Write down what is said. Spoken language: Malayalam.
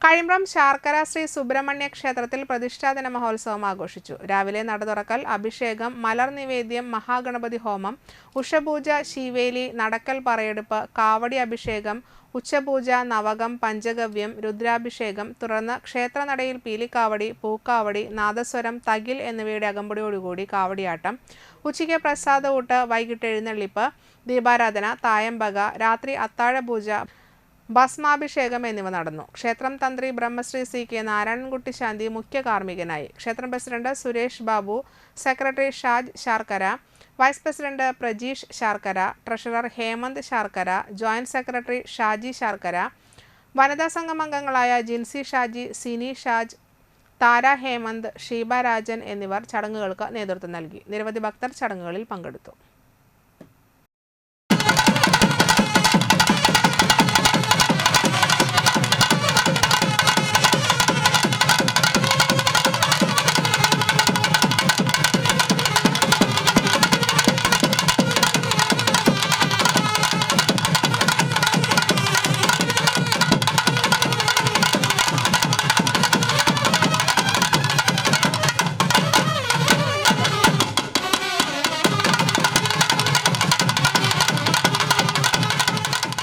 കഴിമ്പ്രം ശാർക്കര ശ്രീ സുബ്രഹ്മണ്യ ക്ഷേത്രത്തിൽ പ്രതിഷ്ഠാദിന മഹോത്സവം ആഘോഷിച്ചു. രാവിലെ നട തുറക്കൽ അഭിഷേകം മലർ നിവേദ്യം മഹാഗണപതി ഹോമം ഉഷപൂജ ശീവേലി നടക്കൽ പറയെടുപ്പ് കാവടി അഭിഷേകം ഉച്ചപൂജ നവകം പഞ്ചഗവ്യം രുദ്രാഭിഷേകം തുടർന്ന് ക്ഷേത്രനടയിൽ പീലിക്കാവടി പൂക്കാവടി നാദസ്വരം തകിൽ എന്നിവയുടെ അകമ്പടിയോടുകൂടി കാവടിയാട്ടം ഉച്ചയ്ക്ക് പ്രസാദ ഊട്ട് വൈകിട്ട് എഴുന്നള്ളിപ്പ് ദീപാരാധന തായമ്പക രാത്രി അത്താഴപൂജ ഭസ്മാഭിഷേകം എന്നിവ നടന്നു. ക്ഷേത്രം തന്ത്രി ബ്രഹ്മശ്രീ സി കെ നാരായണൻകുട്ടി ശാന്തി മുഖ്യ കാർമ്മികനായി. ക്ഷേത്രം president Suresh Babu secretary Shaj Sharkara vice president Prajeesh Sharkara treasurer Hemanth Sharkara joint secretary Shaji Sharkara വനിതാ സംഘം അംഗങ്ങളായ ജിൻസി ഷാജി സിനി ഷാജ് താര ഹേമന്ത് ഷീബ രാജൻ എന്നിവർ ചടങ്ങുകൾക്ക് നേതൃത്വം നൽകി. നിരവധി ഭക്തർ ചടങ്ങുകളിൽ പങ്കെടുത്തു.